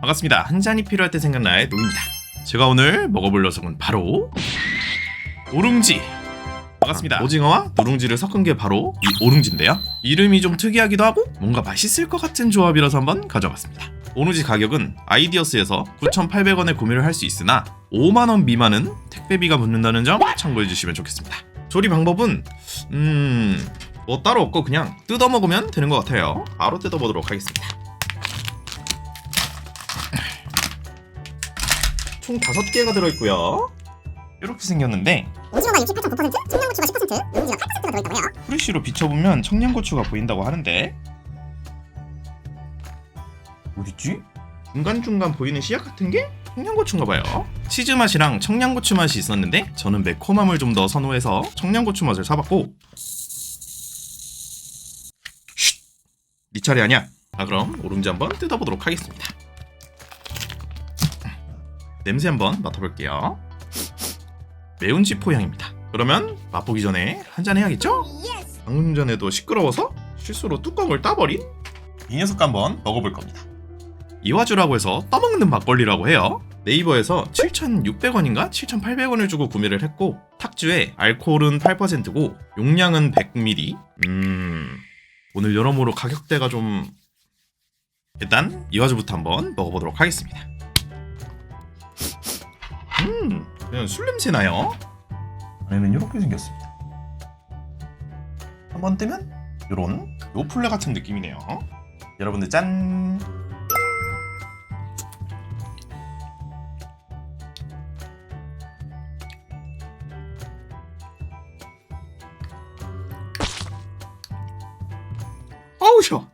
반갑습니다. 한 잔이 필요할 때 생각나의 노입니다. 제가 오늘 먹어볼 녀석은 바로 오룽지. 반갑습니다. 오징어와 누룽지를 섞은 게 바로 이 오룽지인데요. 이름이 좀 특이하기도 하고 뭔가 맛있을 것 같은 조합이라서 한번 가져봤습니다. 오룽지 가격은 아이디어스에서 9,800원에 구매를 할 수 있으나 5만 원 미만은 택배비가 붙는다는 점 참고해 주시면 좋겠습니다. 조리 방법은 음... 뭐 따로 없고 그냥 뜯어 먹으면 되는 것 같아요. 바로 뜯어 보도록 하겠습니다. 총 5개가 들어있고요. 이렇게 생겼는데 오징어가 68.9%, 청양고추가 10%, 누룽지가 8%가 들어있다고 해요. 프레쉬로 비춰보면 청양고추가 보인다고 하는데 어딨지? 중간중간 보이는 씨앗 같은 게 청양고추인가 봐요. 치즈 맛이랑 청양고추 맛이 있었는데 저는 매콤함을 좀 더 선호해서 청양고추 맛을 사봤고 쉿! 네 차례 아니야. 자 그럼 오룽지 한번 뜯어보도록 하겠습니다. 냄새 한번 맡아볼게요. 매운 지포 향입니다. 그러면 맛보기 전에 한 잔 해야겠죠? 방금 전에도 시끄러워서 실수로 뚜껑을 따버린 이 녀석 한번 먹어볼 겁니다. 이화주라고 해서 떠먹는 막걸리라고 해요. 네이버에서 7,600원인가 7,800원을 주고 구매를 했고 탁주에 알코올은 8%고 용량은 100ml. 음 오늘 여러모로 가격대가 좀 일단 이화주부터 한번 먹어보도록 하겠습니다. 음 그냥 술 냄새 나요. 안에는 이렇게 생겼습니다. 한번 뜨면 요런 요플레 같은 느낌이네요. 여러분들 짠. 어우 셔.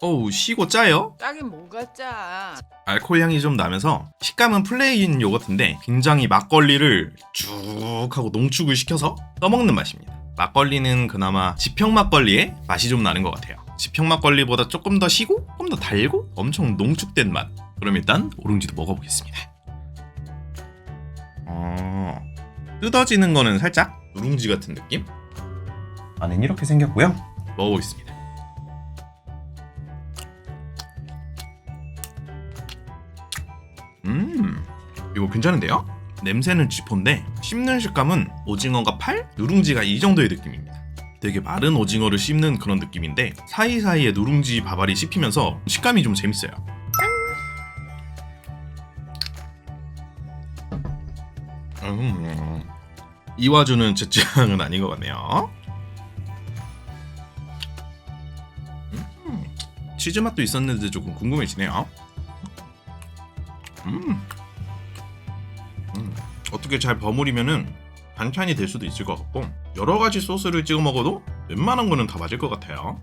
어우 시고 짜요. 짜긴 뭐가 짜. 알코올 향이 좀 나면서 식감은 플레인 요거트인데 굉장히 막걸리를 쭉 하고 농축을 시켜서 떠먹는 맛입니다. 막걸리는 그나마 지평 막걸리의 맛이 좀 나는 것 같아요. 지평 막걸리보다 조금 더 시고 조금 더 달고 엄청 농축된 맛. 그럼 일단 오룽지도 먹어보겠습니다. 어... 뜯어지는 거는 살짝 누룽지 같은 느낌? 안엔 이렇게 생겼고요. 먹어보겠습니다. 이거 괜찮은데요? 냄새는 쥐포인데 씹는 식감은 오징어가 팔, 누룽지가 이 정도의 느낌입니다. 되게 마른 오징어를 씹는 그런 느낌인데 사이사이에 누룽지 밥알이 씹히면서 식감이 좀 재밌어요. 음, 이와주는 제 취향은 아닌 것 같네요. 음, 치즈 맛도 있었는데 조금 궁금해지네요. 음. 음. 어떻게 잘 버무리면은 반찬이 될 수도 있을 것 같고 여러 가지 소스를 찍어 먹어도 웬만한 거는 다 맞을 것 같아요.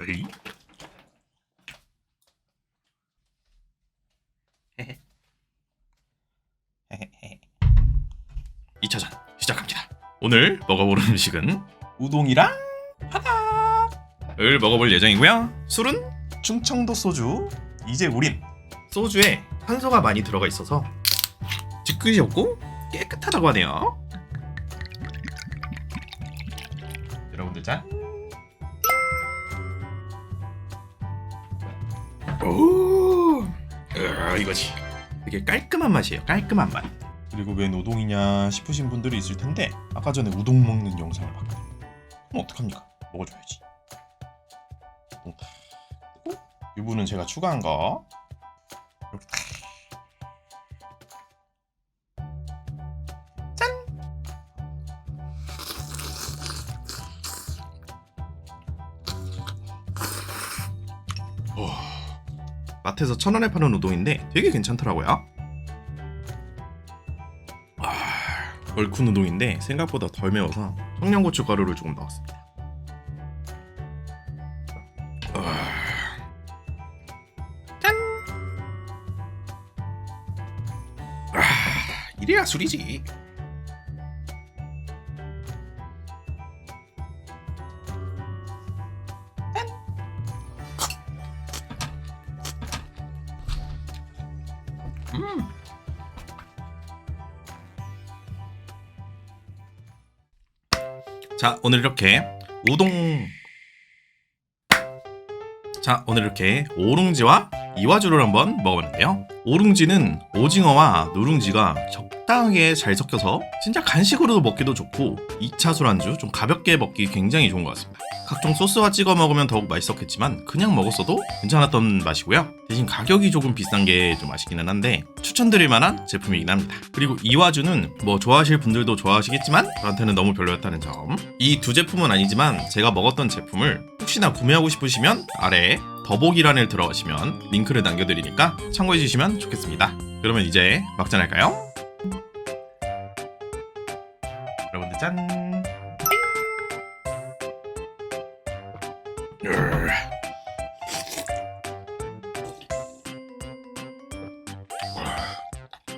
에이. 2차전 시작합니다. 오늘 먹어볼 음식은 우동이랑 파닭 을 먹어볼 예정이고요. 술은 충청도 소주 이제 우린 소주에 산소가 많이 들어가 있어서 뒤끝이 없고 깨끗하다고 하네요. 여러분들 짠. 오, 으아, 이거지. 되게 깔끔한 맛이에요. 깔끔한 맛. 그리고 왜 노동이냐 싶으신 분들이 있을 텐데 아까 전에 우동 먹는 영상을 봤거든요. 그럼 어떡합니까? 먹어줘야지. 음. 그리고 이분은 제가 추가한 거 이렇게 딱. 짠. 오. 마트에서 천 원에 파는 우동인데 되게 괜찮더라고요. 아, 얼큰 우동인데 생각보다 덜 매워서 청양고추 가루를 조금 넣었습니다. 이래야 술이지. 짠! 음. 자 오늘 이렇게 우동 자 오늘 이렇게 오룽지와 이와주를 한번 먹어봤는데요. 오룽지는 오징어와 누룽지가 적당하게 잘 섞여서 진짜 간식으로도 먹기도 좋고 2차 술안주 좀 가볍게 먹기 굉장히 좋은 것 같습니다. 각종 소스와 찍어 먹으면 더욱 맛있었겠지만 그냥 먹었어도 괜찮았던 맛이고요. 대신 가격이 조금 비싼 게 좀 아쉽기는 한데 추천드릴 만한 제품이긴 합니다. 그리고 이와주는 뭐 좋아하실 분들도 좋아하시겠지만 저한테는 너무 별로였다는 점. 이 두 제품은 아니지만 제가 먹었던 제품을 혹시나 구매하고 싶으시면 아래에 더보기란을 들어가시면 링크를 남겨드리니까 참고해 주시면 좋겠습니다 그러면 이제 막장 할까요? 여러분들 짠.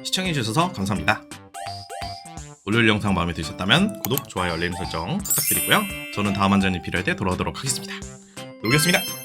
시청해주셔서 감사합니다. 오늘 영상 마음에 드셨다면 구독, 좋아요, 알림 설정 부탁드리고요. 저는 다음 한잔이 필요할 때 돌아오도록 하겠습니다. 놀겠습니다.